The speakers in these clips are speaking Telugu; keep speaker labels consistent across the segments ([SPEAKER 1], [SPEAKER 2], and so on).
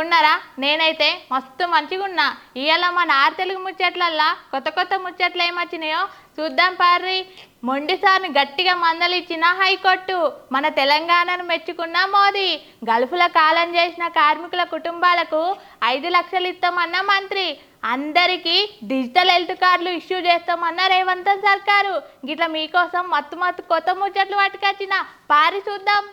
[SPEAKER 1] ఉన్నారా? నేనైతే మస్తు మంచిగా ఉన్నా. ఇవాళ మన ఆరు తెలుగు ముచ్చట్లల్లా కొత్త కొత్త ముచ్చట్లు ఏమొచ్చినాయో చూద్దాం పార్రి. మొండిసార్ని గట్టిగా మందలిచ్చిన హైకోర్టు. మన తెలంగాణను మెచ్చుకున్న మోదీ. గల్ఫ్లో కాలం చేసిన కార్మికుల కుటుంబాలకు ఐదు లక్షలు ఇస్తామన్న మంత్రి. అందరికీ డిజిటల్ హెల్త్ కార్డులు ఇష్యూ చేస్తామన్న రేవంత్ సర్కారు. గిట్ల మీకోసం మత్తు మత్తు కొత్త ముచ్చట్లు పట్టుకొచ్చిన. పారి చూద్దాం.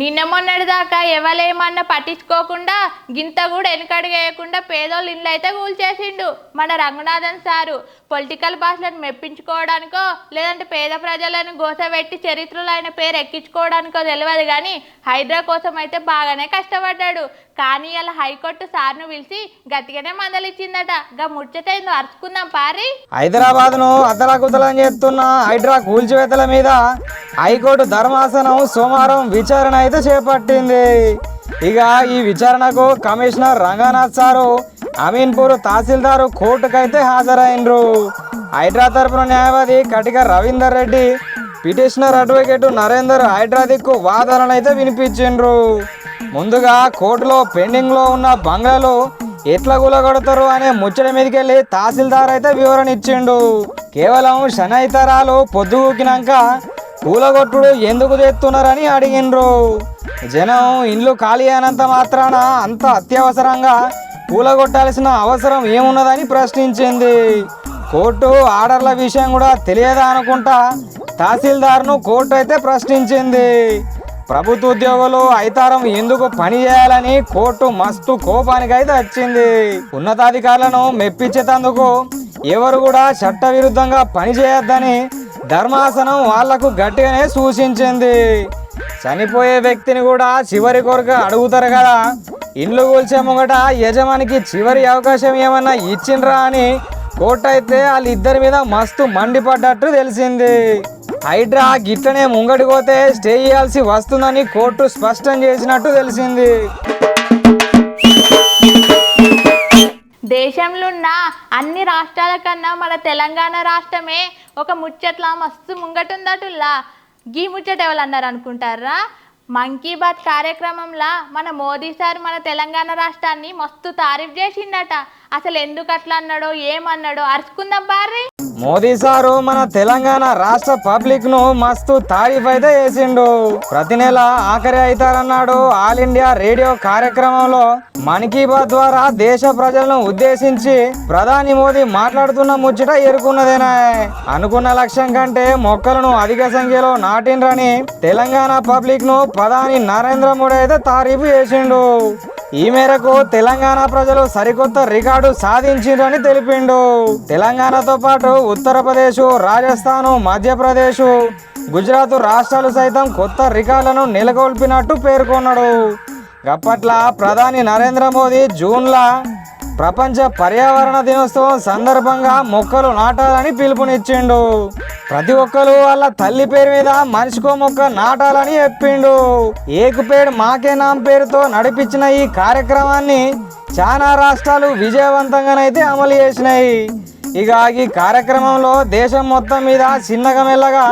[SPEAKER 1] నిన్న మొన్నటి దాకా ఎవలేమన్నా పట్టించుకోకుండా గింత కూడా వెనకడిగేయకుండా పేదోళ్ళు ఇల్లు అయితే కూల్చేసిండు మన రంగనాథన్ సారు. పొలిటికల్ భాషలను మెప్పించుకోవడానికో లేదంటే పేద ప్రజలను గోసపెట్టి చరిత్రలో ఆయన పేరు ఎక్కించుకోవడానికో తెలియదు కానీ హైదరా కోసం అయితే బాగానే కష్టపడ్డాడు. కానీ అలా హైకోర్టు సార్ను పిలిచి గట్టిగానే మందలిచ్చిందట. గా ముచ్చటైందో అరుచుకుందాం పారి.
[SPEAKER 2] హైదరాబాద్ను అతలాకుతలం చేస్తున్న హైడ్రా కూల్చివేతల మీద హైకోర్టు ధర్మాసనం సోమవారం విచారణ అయితే చేపట్టింది? ఇక ఈ విచారణకు కమిషనర్ రంగనాథ్ సారు అమీన్పూర్ తహసీల్దారు కోర్టుకైతే హాజరైనరు హైడ్రా తరపున న్యాయవాది కటిక రవీందర్ రెడ్డి పిటిషనర్ అడ్వకేట్ నరేందర్ హైడ్రా వాదనలు అయితే వినిపించిండ్రు. ముందుగా కోర్టులో పెండింగ్లో ఉన్న బంగ్లాలు ఎట్లా గులగొడతారు అనే ముచ్చట మీదకెళ్ళి తహసీల్దార్ అయితే వివరణ ఇచ్చిండు. కేవలం శనైతరాలు పొద్దుగూకినాక కూలగొట్టుడు ఎందుకు తెస్తున్నారని అడిగిండ్రు. జనం ఇండ్లు ఖాళీ అయినంత మాత్రాన అంత అత్యవసరంగా కూలగొట్టాల్సిన అవసరం ఏమున్నదని ప్రశ్నించింది. కోర్టు ఆర్డర్ల విషయం కూడా తెలియదా అనుకుంటా తహసీల్దార్ను కోర్టు అయితే ప్రశ్నించింది. ప్రభుత్వ ఉద్యోగులు ఐతారం ఎందుకు పని చేయాలని కోర్టు మస్తు కోపానికి అయితే వచ్చింది. ఉన్నతాధికారులను మెప్పించేటందుకు ఎవరు కూడా చట్టవిరుద్ధంగా పనిచేయొద్దని పని చేయొద్దని ధర్మాసనం వాళ్ళకు గట్టిగానే సూచించింది. చనిపోయే వ్యక్తిని కూడా చివరి కొరకు అడుగుతారు కదా. ఇండ్లు కూల్చే ముంగట యజమానికి చివరి అవకాశం ఏమన్నా ఇచ్చిండ్రా అని కోర్టు అయితే వాళ్ళిద్దరి మీద మస్తు మండిపడ్డట్టు తెలిసింది. హైడ్రా గిట్లనే ముంగడి పోతే స్టే చేయాల్సి వస్తుందని కోర్టు స్పష్టం చేసినట్టు తెలిసింది.
[SPEAKER 1] దేశంలో ఉన్న అన్ని రాష్ట్రాల కన్నా మన తెలంగాణ రాష్ట్రమే ఒక ముచ్చట్లా మస్తు ముంగటుందటుల్లా. గీ ముచ్చట ఎవరు అన్నారు అనుకుంటారా? మన్ కీ బాత్ కార్యక్రమంలో మన మోదీ సార్ మన తెలంగాణ రాష్ట్రాన్ని మస్తు తారీఫ్ చేసిండట. అసలు ఎందుకు అట్లా అన్నాడో ఏమన్నాడో అరుచుకుందాం బార్రీ
[SPEAKER 2] మోదీ సారు మన తెలంగాణ రాష్ట్ర పబ్లిక్ను మస్తు తారీఫ్ అయితే చేసిండు. ప్రతి నెల ఆఖరి అవుతారన్నాడు ఆల్ ఇండియా రేడియో కార్యక్రమంలో. మన్ కీ బాత్ ద్వారా దేశ ప్రజలను ఉద్దేశించి ప్రధాని మోదీ మాట్లాడుతున్న ముచ్చట ఎరుకున్నదేనా అనుకున్న లక్ష్యం కంటే మొక్కలను అధిక సంఖ్యలో నాటిండ్రని తెలంగాణ పబ్లిక్ను ప్రధాని నరేంద్ర మోడీ అయితే తారీఫ్ చేసిండు. ఈ మేరకు తెలంగాణ ప్రజలు సరికొత్త రికార్డు సాధించిండ్రని తెలిపిండు. తెలంగాణతో పాటు ఉత్తరప్రదేశ్ రాజస్థాన్ మధ్యప్రదేశ్ గుజరాత్ రాష్ట్రాలు సైతం కొత్త రికార్డులను నెలకొల్పినట్టు పేర్కొన్నాడు. అప్పట్ల ప్రధాని నరేంద్ర మోదీ జూన్లో ప్రపంచ పర్యావరణ దినోత్సవం సందర్భంగా మొక్కలు నాటాలని పిలుపునిచ్చిండు. ప్రతి ఒక్కరు వాళ్ళ తల్లి పేరు మీద మనిషికో మొక్క నాటాలని చెప్పిండు. ఏకుపేడు మాకే నామ్ పేరుతో నడిపించిన ఈ కార్యక్రమాన్ని చాలా రాష్ట్రాలు విజయవంతంగానైతే అమలు చేసినాయి. ఇక ఈ కార్యక్రమంలో దేశం మొత్తం మీద చిన్నగా మెల్లగా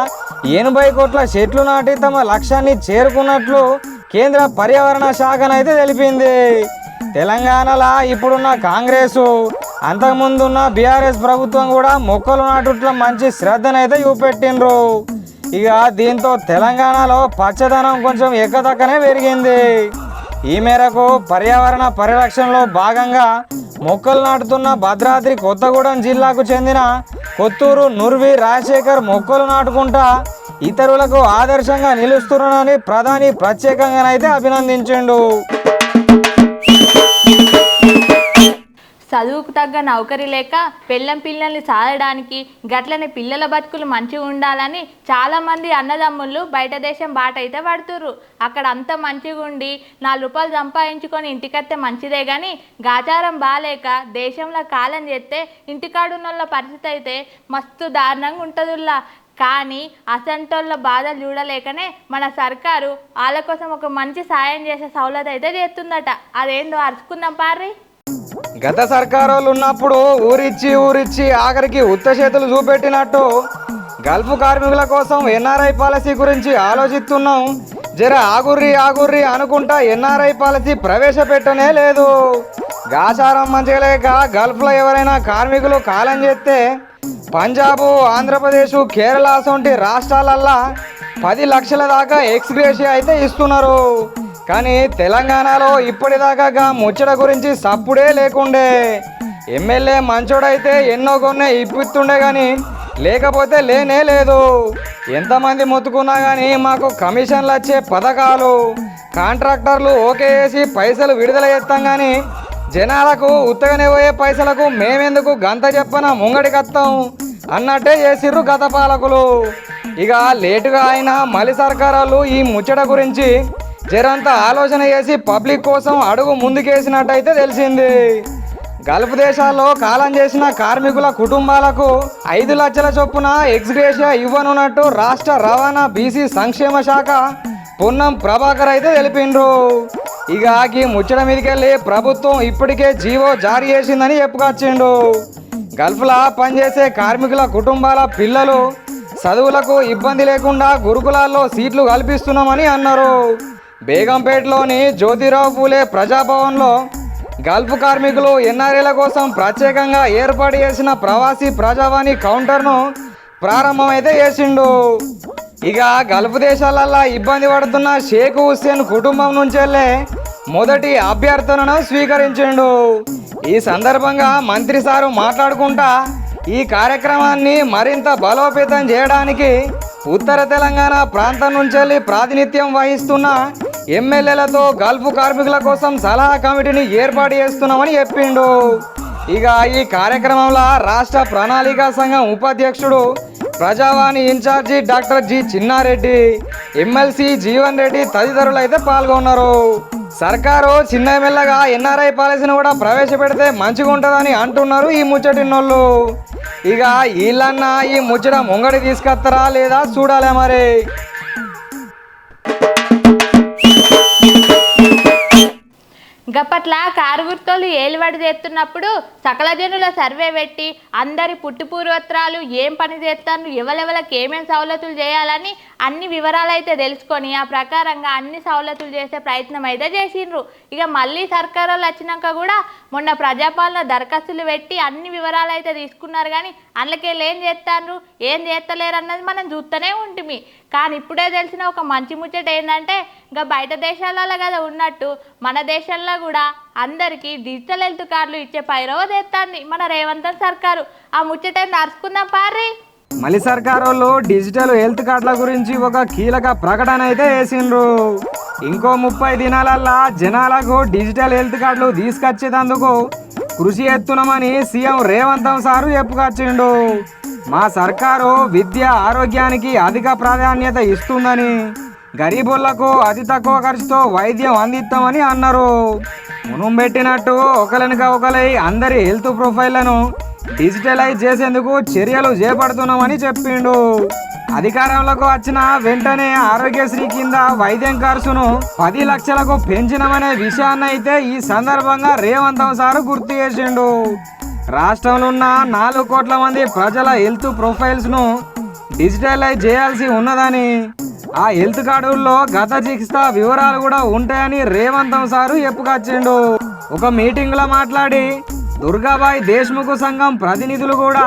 [SPEAKER 2] ఎనభై కోట్ల చెట్లు నాటి తమ లక్ష్యాన్ని చేరుకున్నట్లు కేంద్ర పర్యావరణ శాఖనైతే తెలిపింది. తెలంగాణలో ఇప్పుడున్న కాంగ్రెస్. అంతకుముందున్న బీఆర్ఎస్ ప్రభుత్వం కూడా మొక్కలు నాటుట్ల మంచి శ్రద్ధనైతే చూపెట్టిండ్రు. ఇక దీంతో తెలంగాణలో పచ్చదనం కొంచెం ఎక్కదక్కనే పెరిగింది. ఈ మేరకు పర్యావరణ పరిరక్షణలో భాగంగా మొక్కలు నాటుతున్న భద్రాద్రి కొత్తగూడెం జిల్లాకు చెందిన కొత్తూరు నుర్వి రాజశేఖర్ మొక్కలు నాటుకుంటా ఇతరులకు ఆదర్శంగా నిలుస్తున్నానని ప్రధాని ప్రత్యేకంగానైతే అభినందించిండు.
[SPEAKER 1] చదువుకు తగ్గ నౌకరి లేక పెళ్ళం పిల్లల్ని సాధడానికి గట్లనే పిల్లల బతుకులు మంచిగా ఉండాలని చాలామంది అన్నదమ్ముళ్ళు బయట దేశం బాట అయితే పడుతుర్రు. అక్కడ అంత మంచిగా ఉండి నాలుగు రూపాయలు సంపాదించుకొని ఇంటికత్తే మంచిదే కానీ గాచారం బాలేక దేశంలో కాలం చేస్తే ఇంటికాడున్న పరిస్థితి అయితే మస్తు దారుణంగా ఉంటుందిలా కానీ అసంటోళ్ళ బాధలు చూడలేకనే మన సర్కారు వాళ్ళ కోసం ఒక మంచి సాయం చేసే సౌలత అయితే చేస్తుందట. అదేందో అరుచుకుందాం పార్రీ.
[SPEAKER 2] గత సర్కారోళ్ళు ఉన్నప్పుడు ఊరిచ్చి ఊరిచ్చి ఆఖరికి ఉత్త చేతులు చూపెట్టినట్టు గల్ఫ్ కార్మికుల కోసం ఎన్ఆర్ఐ పాలసీ గురించి ఆలోచిస్తున్నాం. జర ఆగుర్రి ఆగుర్రి అనుకుంటా ఎన్ఆర్ఐ పాలసీ ప్రవేశపెట్టనే లేదు. గాచారం మంచిగా లేక గల్ఫ్లో ఎవరైనా కార్మికులు కాలం చేస్తే పంజాబ్ ఆంధ్రప్రదేశ్ కేరళ వంటి రాష్ట్రాలల్లా పది లక్షల దాకా ఎక్స్గ్రేషియా అయితే ఇస్తున్నారు. కానీ తెలంగాణలో ఇప్పటిదాకా ముచ్చట గురించి సప్పుడే లేకుండే. ఎమ్మెల్యే మంచోడైతే ఎన్నో కొన్నే ఇప్పిస్తుండే కానీ లేకపోతే లేనే లేదు. ఎంతమంది మొత్తుకున్నా కానీ మాకు కమిషన్లు వచ్చే పథకాలు కాంట్రాక్టర్లు ఓకే చేసి పైసలు విడుదల చేస్తాం కానీ జనాలకు ఉత్తగనే పోయే పైసలకు మేమెందుకు గంత చెప్పన ముంగడికత్తాం అన్నట్టే చేసిర్రు గత పాలకులు. ఇక లేటుగా అయినా మలి సర్కారాలు ఈ ముచ్చట గురించి జరంత ఆలోచన చేసి పబ్లిక్ కోసం అడుగు ముందుకేసినట్టయితే తెలిసింది. గల్ఫ్ దేశాల్లో కాలం చేసిన కార్మికుల కుటుంబాలకు ఐదు లక్షల చొప్పున ఎక్స్గ్రేషియా ఇవ్వనున్నట్టు రాష్ట్ర రవాణా బీసీ సంక్షేమ శాఖ పొన్నం ప్రభాకర్ అయితే తెలిపిండ్రు. ఇక ఆకి ముచ్చట మీదకెళ్ళి ప్రభుత్వం ఇప్పటికే జీవో జారీ చేసిందని చెప్పుకొచ్చిండు. గల్ఫ్లా పనిచేసే కార్మికుల కుటుంబాల పిల్లలు చదువులకు ఇబ్బంది లేకుండా గురుకులాల్లో సీట్లు కల్పిస్తున్నామని అన్నారు. బేగంపేటలోని జ్యోతిరావు పూలే ప్రజాభవన్లో గల్ఫ్ కార్మికులు ఎన్ఆర్ఏల కోసం ప్రత్యేకంగా ఏర్పాటు చేసిన ప్రవాసీ ప్రజావాణి కౌంటర్ను ప్రారంభమైతే చేసిండు. ఇక గల్ఫ్ దేశాలల్లో ఇబ్బంది పడుతున్న షేక్ హుస్సేన్ కుటుంబం నుంచెల్లే మొదటి అభ్యర్థనను స్వీకరించిండు. ఈ సందర్భంగా మంత్రి సారు మాట్లాడుకుంటా ఈ కార్యక్రమాన్ని మరింత బలోపేతం చేయడానికి ఉత్తర తెలంగాణ ప్రాంతం నుంచి ప్రాతినిధ్యం వహిస్తున్న ఎమ్మెల్యేలతో గల్ఫ్ కార్మికుల కోసం సలహా కమిటీని ఏర్పాటు చేస్తున్నామని చెప్పిండు. ఇక ఈ కార్యక్రమంలో రాష్ట్ర ప్రణాళికా సంఘం ఉపాధ్యక్షుడు Prajavani incharge doctor G Chinnareddy MLC Jeevan Reddy తదితరులు అయితే పాల్గొన్నారు. సర్కారు చిన్న మెల్లగా ఎన్ఆర్ఐ పాలసీని కూడా ప్రవేశపెడితే మంచిగా ఉంటుందని అంటున్నారు ఈ ముచ్చటిన్నోళ్ళు. ఇక వీళ్ళన్నా ఈ ముచ్చట ముంగడి తీసుకొస్తారా లేదా చూడాలి మరి?
[SPEAKER 1] గప్పట్ల కారుగుర్తోలు ఏలువడి చేస్తున్నప్పుడు సకల జనుల సర్వే పెట్టి అందరి పుట్టుపూర్వత్రాలు ఏం పని చేస్తాను ఎవరెవరికి ఏమేం సవలతులు చేయాలని అన్ని వివరాలు అయితే తెలుసుకొని ఆ ప్రకారంగా అన్ని సవలతులు చేసే ప్రయత్నం అయితే చేసిండ్రు. ఇక మళ్ళీ సర్కారు వచ్చినాక కూడా మొన్న ప్రజాపాలన దరఖాస్తులు పెట్టి అన్ని వివరాలు అయితే తీసుకున్నారు కానీ అందులోకెళ్ళి ఏం చేస్తాను ఏం చేస్తలేరు అన్నది మనం చూస్తూనే ఉంటుంది కానీ ఇప్పుడే తెలిసిన ఒక మంచి ముచ్చట ఏంటంటే ఇంకా బయట దేశాలలో కదా ఉన్నట్టు మన దేశంలో కూడా అందరికీ డిజిటల్ హెల్త్ కార్డులు ఇచ్చే పైరవ తెస్తాంది మన రేవంత్ సర్కారు. ఆ ముచ్చట నడుచుకుందాం పారి
[SPEAKER 2] మళ్ళీ సర్కార్ వాళ్ళు డిజిటల్ హెల్త్ కార్డుల గురించి ఒక కీలక ప్రకటన అయితే వేసిండ్రు. ఇంకో ముప్పై దినాలల్లా జనాలకు డిజిటల్ హెల్త్ కార్డులు తీసుకొచ్చేటందుకు కృషి ఎత్తున్నామని సీఎం రేవంత్ సారు చెప్పుకొచ్చిండు. మా సర్కారు విద్య ఆరోగ్యానికి అధిక ప్రాధాన్యత ఇస్తుందని గరీబులకు అతి తక్కువ ఖర్చుతో వైద్యం అందిస్తామని అన్నారు. మునం పెట్టినట్టు ఒకలనిక ఒకలై అందరి హెల్త్ ప్రొఫైళ్ళను డిజిటలైజ్ చేసేందుకు చర్యలు చేపడుతున్నామని చెప్పిండు. అధికారంలోకి వచ్చిన వెంటనే ఆరోగ్యశ్రీ కింద వైద్యం ఖర్చును పది లక్షలకు పెంచినమనే విషయాన్నైతే ఈ సందర్భంగా రేవంత్ సారు గుర్తు చేసిండు. రాష్ట్రంలో ఉన్న నాలుగు కోట్ల మంది ప్రజల హెల్త్ ప్రొఫైల్స్ను డిజిటలైజ్ చేయాల్సి ఉన్నదని ఆ హెల్త్ కార్డుల్లో గత చికిత్స వివరాలు కూడా ఉంటాయని రేవంతం సారు చెప్పుకొచ్చిండు ఒక మీటింగ్లో మాట్లాడి దుర్గాబాయి దేశ్ముఖ్ సంఘం ప్రతినిధులు కూడా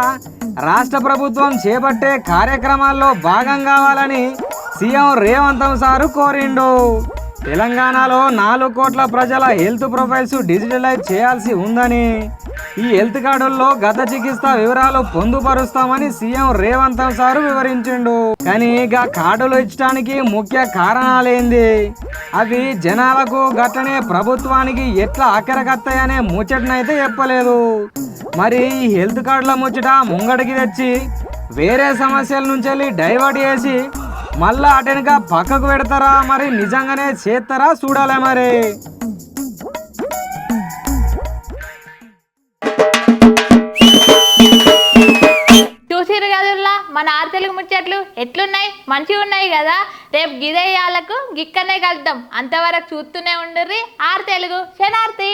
[SPEAKER 2] రాష్ట్ర ప్రభుత్వం చేపట్టే కార్యక్రమాల్లో భాగం కావాలని సీఎం రేవంతం సారు కోరిండు. తెలంగాణలో నాలుగు కోట్ల ప్రజల హెల్త్ ప్రొఫైల్స్ డిజిటలైజ్ చేయాల్సి ఉందని ఈ హెల్త్ కార్డుల్లో గత చికిత్స వివరాలు పొందుపరుస్తామని సీఎం రేవంత్ సారు వివరించిండు. కానీ ఇక కార్డులు ఇచ్చడానికి ముఖ్య కారణాలేంది? అవి జనాలకు గట్లనే ప్రభుత్వానికి ఎట్లా అక్కరకత్తాయనే ముచ్చటనైతే చెప్పలేదు. మరి ఈ హెల్త్ కార్డుల ముచ్చట ముంగడికి తెచ్చి వేరే సమస్యల నుంచి వెళ్ళి డైవర్ట్ చేసి మళ్ళా అటెనక పక్కకు పెడతారా మరి? నిజంగానే చేస్తారా? చూడాలి మరి.
[SPEAKER 1] మంచిగా ఉన్నాయి కదా. రేపు గిదేయాలకు గిక్కనే కలుద్దాం. అంతవరకు చూస్తూనే ఉండుర్రి. ఆర్ తెలుగు. శనార్తి.